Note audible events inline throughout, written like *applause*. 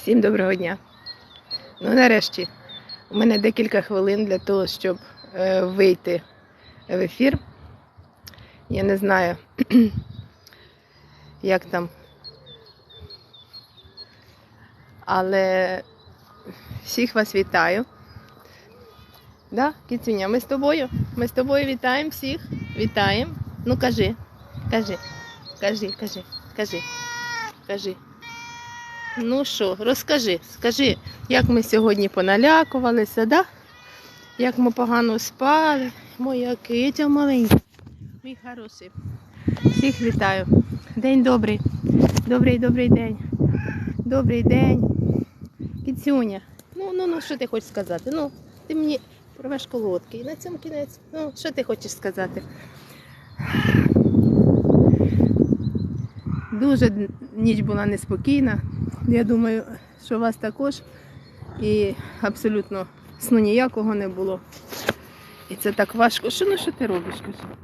Всім доброго дня. Ну, нарешті, у мене декілька хвилин для того, щоб е, вийти в ефір. Я не знаю, *clears throat* як там. Але всіх вас вітаю. Да, Кіцюня, ми з тобою. Ми з тобою вітаємо всіх. Вітаємо. Ну кажи, кажи, кажи, кажи, кажи, кажи. Ну що, розкажи, скажи, як ми сьогодні поналякувалися, да? як ми погано спали. Моя китя маленька. Мій хороший. Всіх вітаю. День добрий. Добрий, добрий день. Добрий день. Кіцюня. Ну, ну, ну, що ти хочеш сказати? Ну, ти мені порвеш колодки. І на цьому кінець. Ну, що ти хочеш сказати? Дуже ніч була неспокійна. Я думаю, що у вас також. І абсолютно сну ніякого не було. І це так важко. Що ну що ти робиш?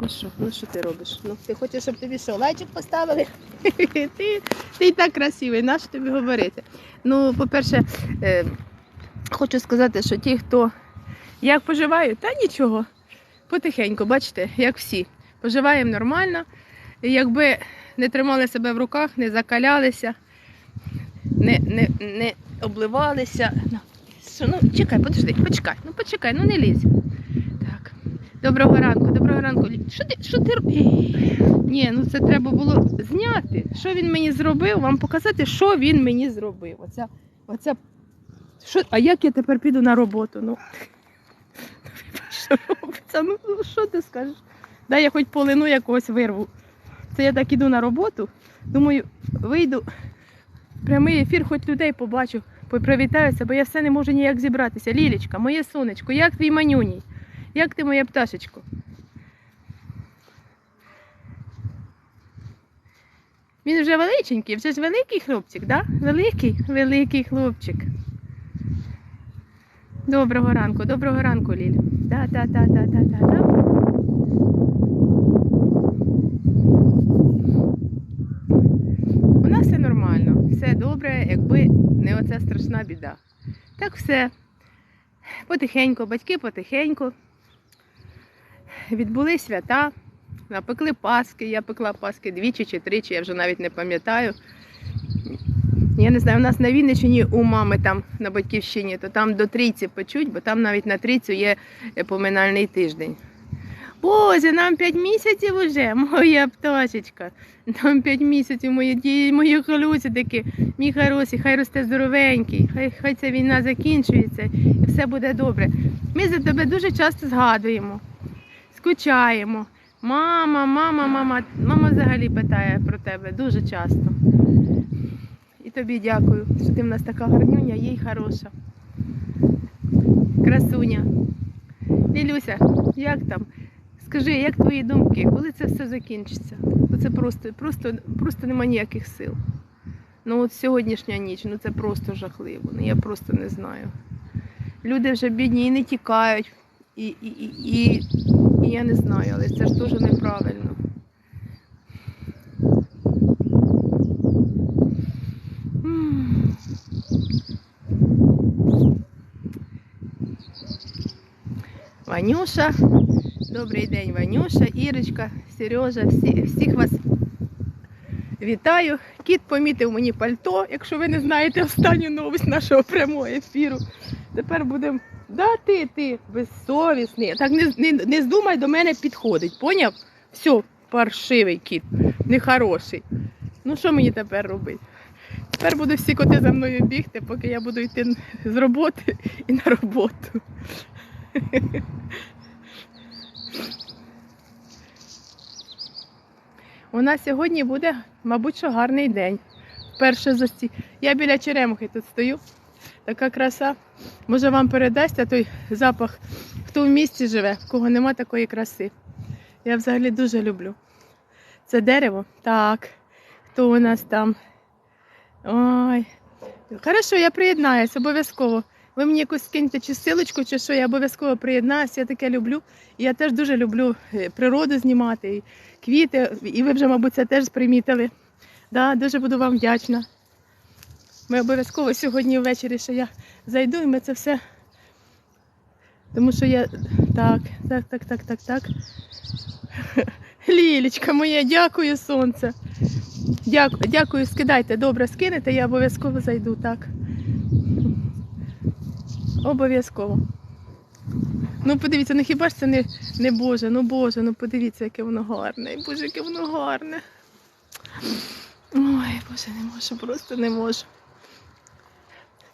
Ну що, ну що ти робиш? Ну ти хочеш, щоб тобі що, лайчик поставили? *laughs* ти, ти так красивий, нащо тобі говорити? Ну, по-перше, е, хочу сказати, що ті, хто як поживають, та нічого. Потихеньку, бачите, як всі. Поживаємо нормально. Якби не тримали себе в руках, не закалялися, не, не, не обливалися. Ну, ну, чекай, подожди, почекай, ну почекай, ну не лізь. Так. Доброго ранку, доброго ранку. Що ти, що ти Ні, ну це треба було зняти. Що він мені зробив, вам показати, що він мені зробив. Оця, оця... Що... А як я тепер піду на роботу? Ну, що? Ну, ну, що ти скажеш? Дай я хоч полину якогось вирву. Це я так іду на роботу. Думаю, вийду прямий ефір, хоч людей побачу, привітаюся, бо я все не можу ніяк зібратися. Лілічка, моє сонечко, як твій манюній? Як ти моя пташечко? Він вже величенький, вже ж великий хлопчик, да? Великий, великий хлопчик. Доброго ранку, доброго ранку, Ліль. Да, да, да, да, да, да, да. У нас все нормально, все добре, якби не оця страшна біда. Так все. Потихеньку, батьки потихеньку. Відбули свята, напекли паски. Я пекла паски двічі чи тричі, я вже навіть не пам'ятаю. Я не знаю, у нас на Вінниччині у мами там на батьківщині, то там до трійці печуть, бо там навіть на трійцю є поминальний тиждень. Боже, нам 5 місяців уже, моя пташечка. Нам 5 місяців, мої дії, мої колюсики, мій хороший, хай росте здоровенький, хай, хай ця війна закінчується і все буде добре. Ми за тебе дуже часто згадуємо, скучаємо. Мама, мама, мама, мама взагалі питає про тебе дуже часто. І тобі дякую, що ти в нас така гарнюня, їй хороша. Красуня. Лілюся, як там? Скажи, як твої думки, коли це все закінчиться? Це просто, просто, просто нема ніяких сил. Ну от сьогоднішня ніч, ну це просто жахливо. Ну я просто не знаю. Люди вже бідні і не тікають, і, і, і, і, і я не знаю, але це ж дуже неправильно. Ванюша, добрий день, Ванюша, Ірочка, Сережа, всі, всіх вас вітаю. Кіт помітив мені пальто, якщо ви не знаєте останню новость нашого прямого ефіру. Тепер будемо. Да, ти, ти, безсовісний. Так не, не, не здумай до мене підходить, поняв? Все, паршивий кіт, нехороший. Ну що мені тепер робити? Тепер будуть всі коти за мною бігти, поки я буду йти з роботи і на роботу. У нас сьогодні буде, мабуть, що гарний день. Перше за ці. Я біля черемухи тут стою. Така краса. Може вам передасться той запах, хто в місті живе, в кого нема такої краси. Я взагалі дуже люблю. Це дерево? Так. Хто у нас там? Ой. Хорошо, я приєднаюсь, обов'язково. Ви мені якусь скиньте чи силочку, чи що, я обов'язково приєднаюся, я таке люблю. І я теж дуже люблю е, природу знімати, і квіти, і ви вже, мабуть, це теж примітили. Да, дуже буду вам вдячна. Ми обов'язково сьогодні ввечері ще я зайду і ми це все. Тому що я. Так, так, так, так, так, так. *laughs* Лілічка моя, дякую, сонце. Дякую, дякую, скидайте, добре, скинете, я обов'язково зайду, так. Обов'язково. Ну, подивіться, ну хіба ж це не, не Боже, ну Боже, ну подивіться, яке воно гарне. І, Боже, яке воно гарне. Ой, Боже, не можу, просто не можу.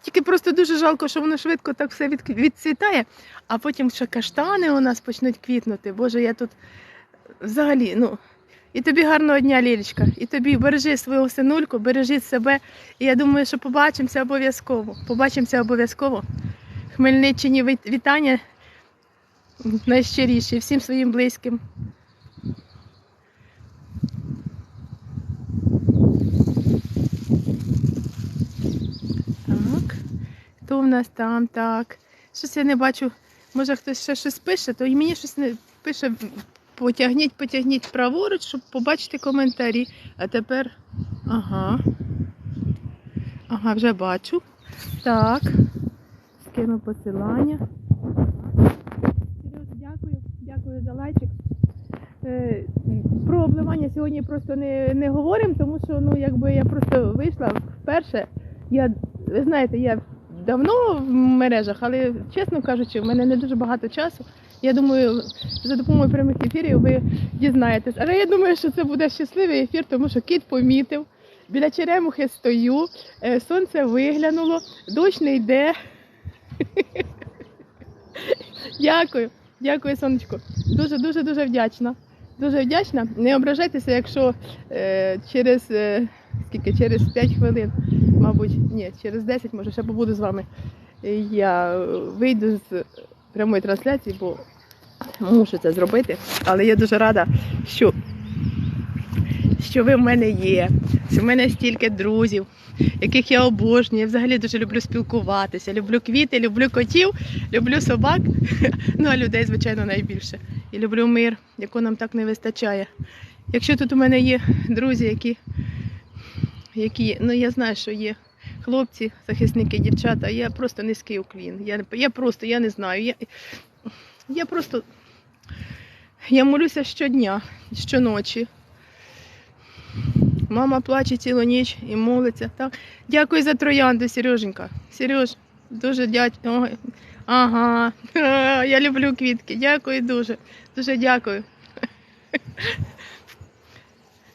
Тільки просто дуже жалко, що воно швидко так все від, відцвітає, а потім ще каштани у нас почнуть квітнути. Боже, я тут взагалі, ну. І тобі гарного дня, Лілічка. І тобі бережи свого синульку, бережи себе. І я думаю, що побачимося обов'язково. Побачимося обов'язково. Хмельниччині вітання найщиріші всім своїм близьким. Так. Хто в нас там? Так. Щось я не бачу. Може хтось ще щось пише, то і мені щось не пише. Потягніть, потягніть праворуч, щоб побачити коментарі. А тепер. Ага. Ага, вже бачу. Так. Скину посилання. Серйозно, дякую, дякую за лайчик. Е, про обливання сьогодні просто не, не говоримо, тому що ну, якби я просто вийшла вперше. Я, ви знаєте, я давно в мережах, але чесно кажучи, в мене не дуже багато часу. Я думаю, за допомогою прямих ефірів ви дізнаєтесь. Але я думаю, що це буде щасливий ефір, тому що кіт помітив. Біля черемухи стою, е, сонце виглянуло, дощ не йде. *laughs* Дякую, дякую, сонечко. Дуже, дуже, вдячна. Дуже вдячна. Не ображайтеся, якщо е, через е, скільки, через 5 хвилин, мабуть, ні, через 10, може, ще побуду з вами. Я вийду з прямої трансляції, бо мушу це зробити. Але я дуже рада, що, що ви в мене є, в мене стільки друзів, яких я обожнюю. Я взагалі дуже люблю спілкуватися. Люблю квіти, люблю котів, люблю собак. *laughs* Ну а людей, звичайно, найбільше. І люблю мир, якого нам так не вистачає. Якщо тут у мене є друзі, які, які ну я знаю, що є хлопці, захисники, дівчата, я просто низький уклін. Я, я просто, я не знаю. Я, я просто я молюся щодня, щоночі. Мама плаче цілу ніч і молиться. Так? Дякую за троянду, Сереженька. Сереж, дуже дякую. Ага, *laughs* я люблю квітки. Дякую дуже. Дуже дякую. *laughs*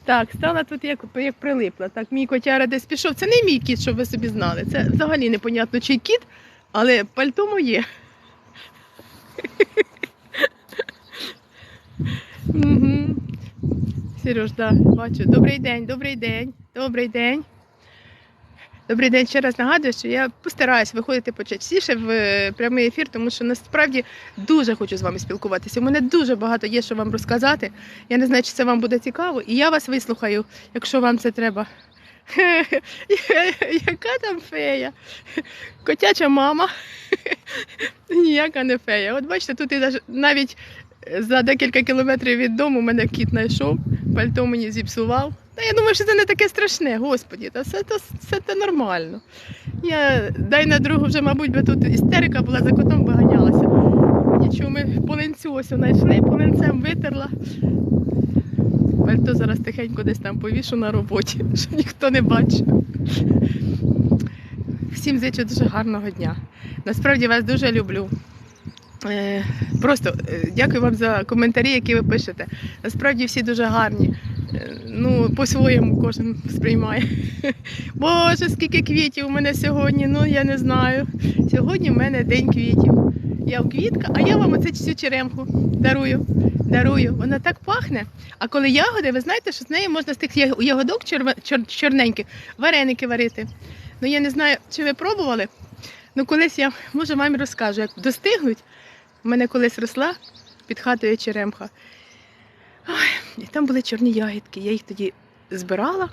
Так, стала тут як, як прилипла. Так, мій котяра десь пішов. Це не мій кіт, щоб ви собі знали. Це взагалі непонятно, чий кіт, але пальто моє. *laughs* Угу. Сереж, да, бачу. Добрий день, добрий день, добрий день. Добрий день. Ще раз нагадую, що я постараюсь виходити почастіше в е, прямий ефір, тому що насправді дуже хочу з вами спілкуватися. У мене дуже багато є, що вам розказати. Я не знаю, чи це вам буде цікаво, і я вас вислухаю, якщо вам це треба. *laughs* Яка там фея? Котяча мама. *laughs* Ніяка не фея. От бачите, тут і навіть за декілька кілометрів від дому мене кіт знайшов, пальто мені зіпсував. Та я думаю, що це не таке страшне, господі, та все, то, все це нормально. Я дай на другу вже, мабуть, би тут істерика була, за котом би ганялася. Нічого, ми полинцю ось знайшли, полинцем витерла. Пальто зараз тихенько десь там повішу на роботі, *laughs* щоб ніхто не бачив. Всім зичу дуже гарного дня. Насправді вас дуже люблю. Е, Просто е, дякую вам за коментарі, які ви пишете. Насправді всі дуже гарні. Е, Ну, по-своєму кожен сприймає. *laughs* Боже, скільки квітів у мене сьогодні, ну я не знаю. Сьогодні в мене день квітів. Я в квітка, а я вам оце цю черемху дарую. Дарую. Вона так пахне. А коли ягоди, ви знаєте, що з неї можна з тих яг- ягодок черв- чор- чорненьких вареники варити. Ну я не знаю, чи ви пробували. Ну колись я може вам розкажу, як достигнуть. У мене колись росла під хатою черемха. Ой, і там були чорні ягідки. Я їх тоді збирала.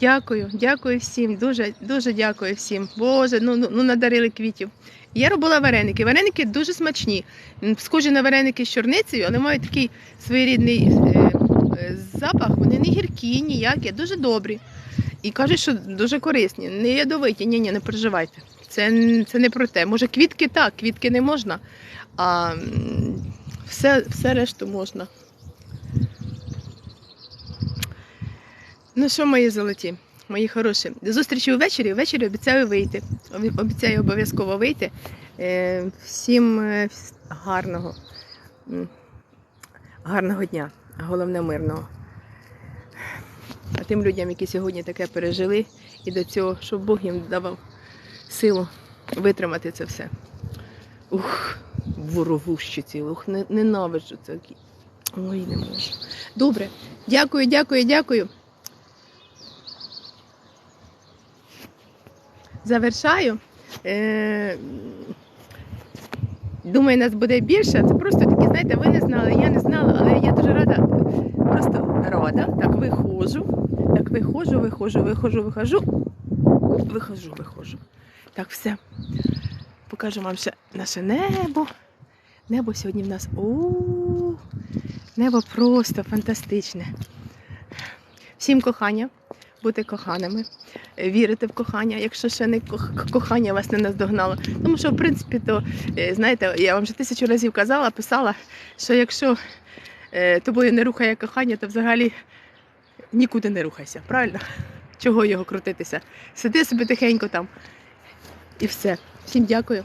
Дякую, дякую всім, дуже, дуже дякую всім. Боже, ну, ну, ну надарили квітів. Я робила вареники. Вареники дуже смачні. Схожі на вареники з чорницею, але мають такий своєрідний е, е, запах. Вони не гіркі, ніякі, дуже добрі. і кажуть, що дуже корисні. Не ядовиті, ні, ні, не переживайте. Це, це не про те. Може, квітки так, квітки не можна, а все, все решту можна. Ну що, мої золоті, мої хороші, до зустрічі увечері. Ввечері обіцяю вийти. Обіцяю обов'язково вийти. Е, Всім е, гарного, гарного дня, головне мирного. А тим людям, які сьогодні таке пережили, і до цього, щоб Бог їм давав силу витримати це все. Ух, воровущі ці, ух, ненавиджу це. Ой, не можу. Добре, дякую, дякую, дякую. Завершаю. Е, Думаю, нас буде більше. Це просто такі, знаєте, ви не знали, я не знала, але я дуже рада, просто рада. Так виходжу, так виходжу, виходжу, виходжу, виходжу, виходжу, виходжу. Так, все. Покажу вам ще наше небо. Небо сьогодні в нас. О, небо просто фантастичне. Всім кохання, бути коханими, вірити в кохання, якщо ще не кохання вас не наздогнало. Тому що, в принципі, то Е, Знаєте, я вам вже тисячу разів казала, писала, що якщо е, тобою не рухає кохання, то взагалі нікуди не рухайся, правильно? Чого його крутитися? Сиди собі тихенько там. І все. Всім дякую.